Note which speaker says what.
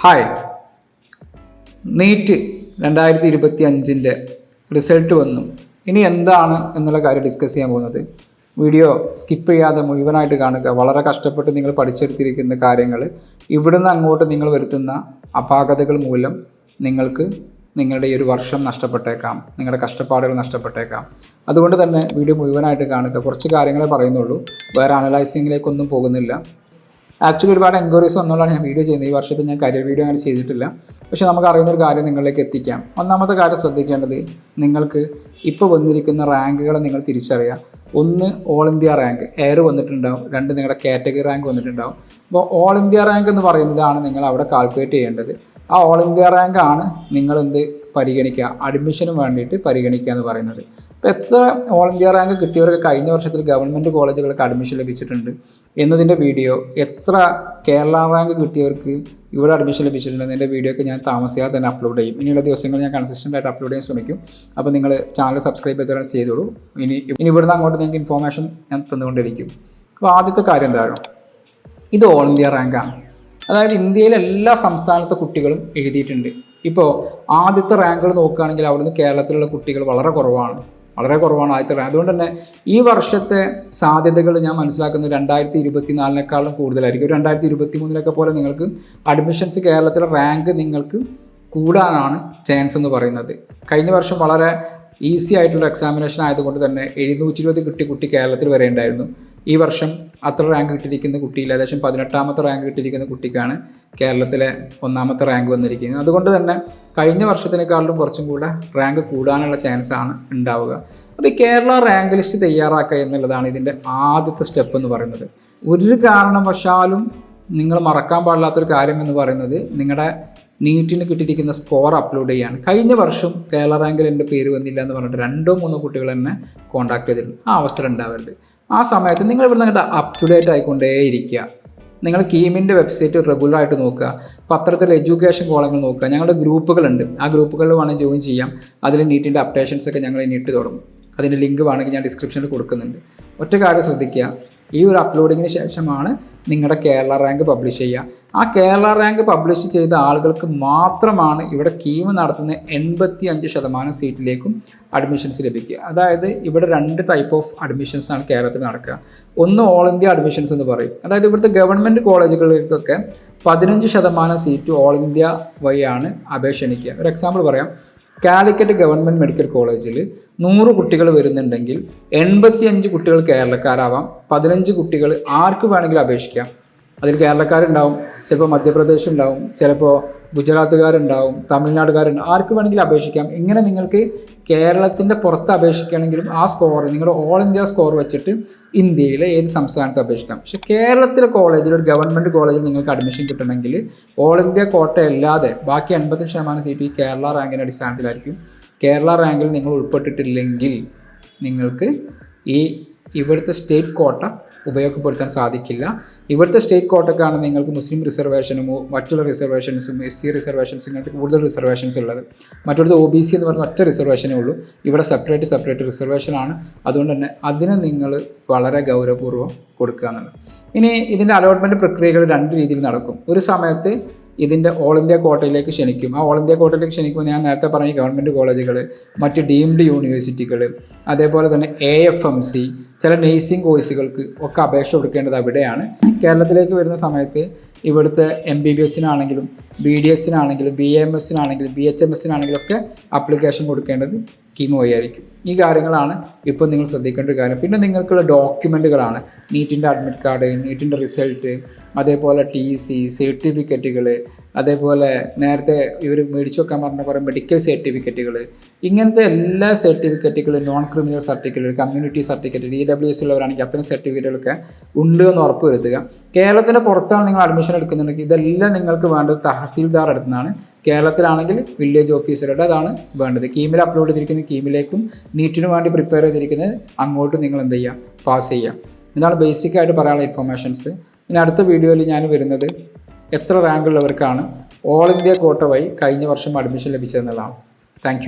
Speaker 1: Hi NEET രണ്ടായിരത്തി ഇരുപത്തി അഞ്ചിന്റെ റിസൾട്ട് വന്നു. ഇനി എന്താണ് എന്നുള്ള കാര്യം ഡിസ്കസ് ചെയ്യാൻ പോകുന്നത്? വീഡിയോ സ്കിപ്പ് ചെയ്യാതെ മുഴുവനായിട്ട് കാണുക. വളരെ കഷ്ടപ്പെട്ട് നിങ്ങൾ പഠിച്ചെടുത്തിരിക്കുന്ന കാര്യങ്ങൾ. ഇവിടുന്ന് അങ്ങോട്ട് നിങ്ങൾ വരുത്തുന്ന അപാകതകൾ മൂലം നിങ്ങൾക്ക് നിങ്ങളുടെ ഈ ഒരു വർഷം നഷ്ടപ്പെട്ടേക്കാം. നിങ്ങളുടെ കഷ്ടപ്പാടുകൾ നഷ്ടപ്പെട്ടേക്കാം. അതുകൊണ്ട് തന്നെ വീഡിയോ മുഴുവനായിട്ട് കാണുക. കുറച്ച് കാര്യങ്ങളെ പറയുന്നുള്ളൂ. വേറെ അനലൈസിങ്ങിലേക്കൊന്നും പോകുന്നില്ല. ആക്ച്വലി ഒരുപാട് എൻക്വയറീസ് വന്നുകൊണ്ടാണ് ഞാൻ വീഡിയോ ചെയ്യുന്നത്. ഈ വർഷത്തിൽ ഞാൻ കരിയർ വീഡിയോ അങ്ങനെ ചെയ്തിട്ടില്ല. പക്ഷെ നമുക്ക് അറിയുന്ന ഒരു കാര്യം നിങ്ങളിലേക്ക് എത്തിക്കാം. ഒന്നാമത്തെ കാര്യം ശ്രദ്ധിക്കേണ്ടത് നിങ്ങൾക്ക് ഇപ്പോൾ വന്നിരിക്കുന്ന റാങ്കുകളെ നിങ്ങൾ തിരിച്ചറിയാം ഒന്ന് ഓൾ ഇന്ത്യ റാങ്ക് എയർ വന്നിട്ടുണ്ടാവും. രണ്ട് നിങ്ങളുടെ കാറ്റഗറി റാങ്ക് വന്നിട്ടുണ്ടാവും. അപ്പോൾ ഓൾ ഇന്ത്യ റാങ്ക് എന്ന് പറയുന്നതാണ് നിങ്ങൾ അവിടെ കാൽക്കുലേറ്റ് ചെയ്യേണ്ടത്. ആ ഓൾ ഇന്ത്യ റാങ്ക് ആണ് നിങ്ങൾ പരിഗണിക്കുക? അഡ്മിഷന് വേണ്ടിയിട്ട് പരിഗണിക്കുക എന്ന് പറയുന്നത്. ഇപ്പോൾ എത്ര ഓൾ ഇന്ത്യ റാങ്ക് കിട്ടിയവർക്ക് കഴിഞ്ഞ വർഷത്തിൽ ഗവൺമെന്റ് കോളേജുകൾക്ക് അഡ്മിഷൻ ലഭിച്ചിട്ടുണ്ട്? എന്നതിന്റെ വീഡിയോ എത്ര കേരള റാങ്ക് കിട്ടിയവർക്ക് ഇവിടെ അഡ്മിഷൻ ലഭിച്ചിട്ടുണ്ട്? എന്നതിന്റെ വീഡിയോ ഒക്കെ ഞാൻ താമസിയാതെ തന്നെ അപ്ലോഡ് ചെയ്യും. ഇനിയുള്ള ദിവസങ്ങൾ ഞാൻ കൺസിസ്റ്റന്റ് ആയിട്ട് അപ്ലോഡ് ചെയ്യാൻ ശ്രമിക്കും. അപ്പോൾ നിങ്ങൾ ചാനൽ സബ്സ്ക്രൈബ് ചെയ്ത് ചെയ്തോളൂ. ഇനി ഇനി ഇവിടുന്ന് അങ്ങോട്ട് നിങ്ങൾക്ക് ഇൻഫോർമേഷൻ ഞാൻ തന്നുകൊണ്ടിരിക്കും. അപ്പോൾ ആദ്യത്തെ കാര്യം എന്താണ് ഇത് ഓൾ ഇന്ത്യ റാങ്കാണ് അതായത് ഇന്ത്യയിലെ എല്ലാ സംസ്ഥാനത്തെ കുട്ടികളും എഴുതിയിട്ടുണ്ട്. ഇപ്പോൾ ആദ്യത്തെ റാങ്കുകൾ നോക്കുകയാണെങ്കിൽ അവിടുന്ന് കേരളത്തിലുള്ള കുട്ടികൾ വളരെ കുറവാണ്. വളരെ കുറവാണ് ആദ്യത്തെ റാങ്ക്. അതുകൊണ്ട് തന്നെ ഈ വർഷത്തെ സാധ്യതകൾ ഞാൻ മനസ്സിലാക്കുന്നത് രണ്ടായിരത്തി ഇരുപത്തി നാലിനേക്കാളും കൂടുതലായിരിക്കും. രണ്ടായിരത്തി ഇരുപത്തി മൂന്നിലൊക്കെ പോലെ നിങ്ങൾക്ക് അഡ്മിഷൻസ് കേരളത്തിലെ റാങ്ക് നിങ്ങൾക്ക് കൂടാനാണ് ചാൻസ് എന്ന് പറയുന്നത്. കഴിഞ്ഞ വർഷം വളരെ ഈസി ആയിട്ടുള്ള എക്സാമിനേഷൻ ആയതുകൊണ്ട് തന്നെ എഴുന്നൂറ്റി ഇരുപത് കുട്ടി കുട്ടി കേരളത്തിൽ വരേണ്ടായിരുന്നു ഈ വർഷം അത്ര റാങ്ക് കിട്ടിയിരിക്കുന്ന കുട്ടിയിൽ ഏകദേശം പതിനെട്ടാമത്തെ റാങ്ക് കിട്ടിയിരിക്കുന്ന കുട്ടിക്കാണ് കേരളത്തിലെ ഒന്നാമത്തെ റാങ്ക് വന്നിരിക്കുന്നത്. അതുകൊണ്ട് തന്നെ കഴിഞ്ഞ വർഷത്തിനേക്കാളും കുറച്ചും കൂടെ റാങ്ക് കൂടാനുള്ള ചാൻസാണ് ഉണ്ടാവുക. അത് കേരള റാങ്ക് ലിസ്റ്റ് തയ്യാറാക്കുക എന്നുള്ളതാണ് ഇതിന്റെ ആദ്യത്തെ സ്റ്റെപ്പ് എന്ന് പറയുന്നത്. ഒരു കാരണവശാലും നിങ്ങൾ മറക്കാൻ പാടില്ലാത്തൊരു കാര്യം എന്ന് പറയുന്നത് നിങ്ങളുടെ നീറ്റിന് കിട്ടിയിരിക്കുന്ന സ്കോർ അപ്ലോഡ് ചെയ്യാണ്. കഴിഞ്ഞ വർഷം കേരള റാങ്കിൽ എന്റെ പേര് വന്നില്ല എന്ന് പറഞ്ഞിട്ട് രണ്ടോ മൂന്നോ കുട്ടികൾ എന്നെ കോൺടാക്ട് ചെയ്തിട്ടുണ്ട്. ആ അവസരം ഉണ്ടാവരുത്. ആ സമയത്ത് നിങ്ങൾ ഇവിടെ നിങ്ങളുടെ അപ് ടു ഡേറ്റ് ആയിക്കൊണ്ടേയിരിക്കുക. നിങ്ങൾ കീമിന്റെ വെബ്സൈറ്റ് റെഗുലറായിട്ട് നോക്കുക. പത്രത്തിൽ എഡ്യൂക്കേഷൻ കോളങ്ങൾ നോക്കുക. ഞങ്ങളുടെ ഗ്രൂപ്പുകളുണ്ട്. ആ ഗ്രൂപ്പുകളിൽ വേണമെങ്കിൽ ജോയിൻ ചെയ്യാം. അതിൽ നീറ്റിന്റെ അപ്ഡേഷൻസ് ഒക്കെ ഞങ്ങൾ നീട്ടി തുടങ്ങും. അതിന്റെ ലിങ്ക് വേണമെങ്കിൽ ഞാൻ ഡിസ്ക്രിപ്ഷനിൽ കൊടുക്കുന്നുണ്ട്. ഒറ്റ കാര്യം ശ്രദ്ധിക്കുക. ഈ ഒരു അപ്ലോഡിങ്ങിന് ശേഷമാണ് നിങ്ങളുടെ കേരള റാങ്ക് പബ്ലിഷ് ചെയ്യുക. ആ കേരള റാങ്ക് പബ്ലിഷ് ചെയ്ത ആളുകൾക്ക് മാത്രമാണ് ഇവിടെ കീം നടത്തുന്ന എൺപത്തി അഞ്ച് ശതമാനം സീറ്റിലേക്കും അഡ്മിഷൻസ് ലഭിക്കുക. അതായത് ഇവിടെ രണ്ട് ടൈപ്പ് ഓഫ് അഡ്മിഷൻസ് ആണ് കേരളത്തിൽ നടക്കുക. ഒന്ന് ഓൾ ഇന്ത്യ അഡ്മിഷൻസ് എന്ന് പറയും. അതായത് ഇവിടുത്തെ ഗവൺമെന്റ് കോളേജുകളിലേക്കൊക്കെ പതിനഞ്ച് ശതമാനം സീറ്റ് ഓൾ ഇന്ത്യ വഴിയാണ് അപേക്ഷ എണിക്കുക ഒരു എക്സാമ്പിൾ പറയാം. കാലിക്കറ്റ് ഗവൺമെന്റ് മെഡിക്കൽ കോളേജിൽ നൂറ് കുട്ടികൾ വരുന്നുണ്ടെങ്കിൽ എൺപത്തി അഞ്ച് കുട്ടികൾ കേരളക്കാരാവാം. പതിനഞ്ച് കുട്ടികൾ ആർക്ക് വേണമെങ്കിലും അപേക്ഷിക്കാം. അതിൽ കേരളക്കാരുണ്ടാവും ചിലപ്പോൾ മധ്യപ്രദേശ് ഉണ്ടാവും ചിലപ്പോൾ ഗുജറാത്തുകാരുണ്ടാവും തമിഴ്നാടുകാരുണ്ടാവും ആർക്ക് വേണമെങ്കിലും അപേക്ഷിക്കാം. ഇങ്ങനെ നിങ്ങൾക്ക് കേരളത്തിന്റെ പുറത്ത് അപേക്ഷിക്കുകയാണെങ്കിലും ആ സ്കോർ നിങ്ങളുടെ ഓൾ ഇന്ത്യ സ്കോർ വെച്ചിട്ട് ഇന്ത്യയിലെ ഏത് സംസ്ഥാനത്ത് അപേക്ഷിക്കാം. പക്ഷേ കേരളത്തിലെ കോളേജിൽ ഒരു ഗവൺമെന്റ് കോളേജിൽ നിങ്ങൾക്ക് അഡ്മിഷൻ കിട്ടണമെങ്കിൽ ഓൾ ഇന്ത്യ കോട്ട അല്ലാതെ ബാക്കി എൺപത്തി ശതമാനം സീറ്റ് ഈ കേരള റാങ്കിന്റെ അടിസ്ഥാനത്തിലായിരിക്കും. കേരള റാങ്കിൽ നിങ്ങൾ ഉൾപ്പെട്ടിട്ടില്ലെങ്കിൽ നിങ്ങൾക്ക് ഈ ഇവിടുത്തെ സ്റ്റേറ്റ് കോട്ട ഉപയോഗപ്പെടുത്താൻ സാധിക്കില്ല. ഇവിടുത്തെ സ്റ്റേറ്റ് കോട്ടക്കാണ് നിങ്ങൾക്ക് മുസ്ലിം റിസർവേഷനും മറ്റുള്ള റിസർവേഷൻസും എസ് സി റിസർവേഷൻസും ഇങ്ങനത്തെ കൂടുതൽ റിസർവേഷൻസ് ഉള്ളത്. മറ്റൊരു ഒ ബി സി എന്ന് പറഞ്ഞ ഒറ്റ റിസർവേഷനേ ഉള്ളൂ. ഇവിടെ സെപ്പറേറ്റ് സെപ്പറേറ്റ് റിസർവേഷനാണ് അതുകൊണ്ട് തന്നെ അതിന് നിങ്ങൾ വളരെ ഗൗരവപൂർവം കൊടുക്കുക എന്നുള്ളത്. ഇനി ഇതിന്റെ അലോട്ട്മെന്റ് പ്രക്രിയകൾ രണ്ട് രീതിയിൽ നടക്കും. ഒരു സമയത്ത് ഇതിന്റെ ഓൾ ഇന്ത്യ കോട്ടയിലേക്ക് ക്ഷണിക്കും. ആ ഓൾ ഇന്ത്യ കോട്ടയിലേക്ക് ക്ഷണിക്കുമ്പോൾ ഞാൻ നേരത്തെ പറഞ്ഞ ഗവൺമെന്റ് കോളേജുകൾ മറ്റ് ഡീംഡ് യൂണിവേഴ്സിറ്റികൾ അതേപോലെ തന്നെ എ എഫ് എം സി ചില നേഴ്സിംഗ് കോഴ്സുകൾക്ക് ഒക്കെ അപേക്ഷ കൊടുക്കേണ്ടത് അവിടെയാണ്. കേരളത്തിലേക്ക് വരുന്ന സമയത്ത് ഇവിടുത്തെ എം ബി ബി എസിനാണെങ്കിലും ബി ഡി എസിനാണെങ്കിലും ബി എം എസിനാണെങ്കിലും ബി എച്ച് എം എസിനാണെങ്കിലും ഒക്കെ അപ്ലിക്കേഷൻ കൊടുക്കേണ്ടത് കിമോയായിരിക്കും ഈ കാര്യങ്ങളാണ് ഇപ്പോൾ നിങ്ങൾ ശ്രദ്ധിക്കേണ്ട ഒരു കാര്യം. പിന്നെ നിങ്ങൾക്കുള്ള ഡോക്യുമെന്റുകളാണ് നീറ്റിന്റെ അഡ്മിറ്റ് കാർഡ് നീറ്റിന്റെ റിസൾട്ട് അതേപോലെ ടി സി സർട്ടിഫിക്കറ്റുകൾ അതേപോലെ നേരത്തെ ഇവർ മേടിച്ചു വെക്കാൻ പറഞ്ഞ കുറേ മെഡിക്കൽ സർട്ടിഫിക്കറ്റുകൾ ഇങ്ങനത്തെ എല്ലാ സർട്ടിഫിക്കറ്റുകളും non criminal certificate community certificate D W S ഉള്ളവരാണെങ്കിൽ അത്തരം സർട്ടിഫിക്കറ്റുകളൊക്കെ ഉണ്ട് എന്ന് ഉറപ്പ് വരുത്തുക. കേരളത്തിന്റെ പുറത്താണ് നിങ്ങൾ അഡ്മിഷൻ എടുക്കുന്നുണ്ടെങ്കിൽ ഇതെല്ലാം നിങ്ങൾക്ക് വേണ്ടത് തഹസീൽദാർ അടുത്തുനിന്നാണ് കേരളത്തിലാണെങ്കിൽ വില്ലേജ് ഓഫീസറുടെ അതാണ് വേണ്ടത്. കീമിൽ അപ്ലോഡ് ചെയ്തിരിക്കുന്ന കീമിലേക്കും നീറ്റിനു വേണ്ടി പ്രിപ്പയർ ചെയ്തിരിക്കുന്നത് അങ്ങോട്ടും നിങ്ങൾ എന്ത് ചെയ്യുക? പാസ് ചെയ്യുക. ഇതാണ് ബേസിക്കായിട്ട് പറയാനുള്ള ഇൻഫർമേഷൻസ് ഇനി അടുത്ത വീഡിയോയിൽ ഞാൻ വരുന്നത് എത്ര റാങ്കുള്ളവർക്കാണ് ഓൾ ഇന്ത്യ കോട്ട വഴി കഴിഞ്ഞ വർഷം അഡ്മിഷൻ ലഭിച്ചതെന്നുള്ളതാണ്. താങ്ക്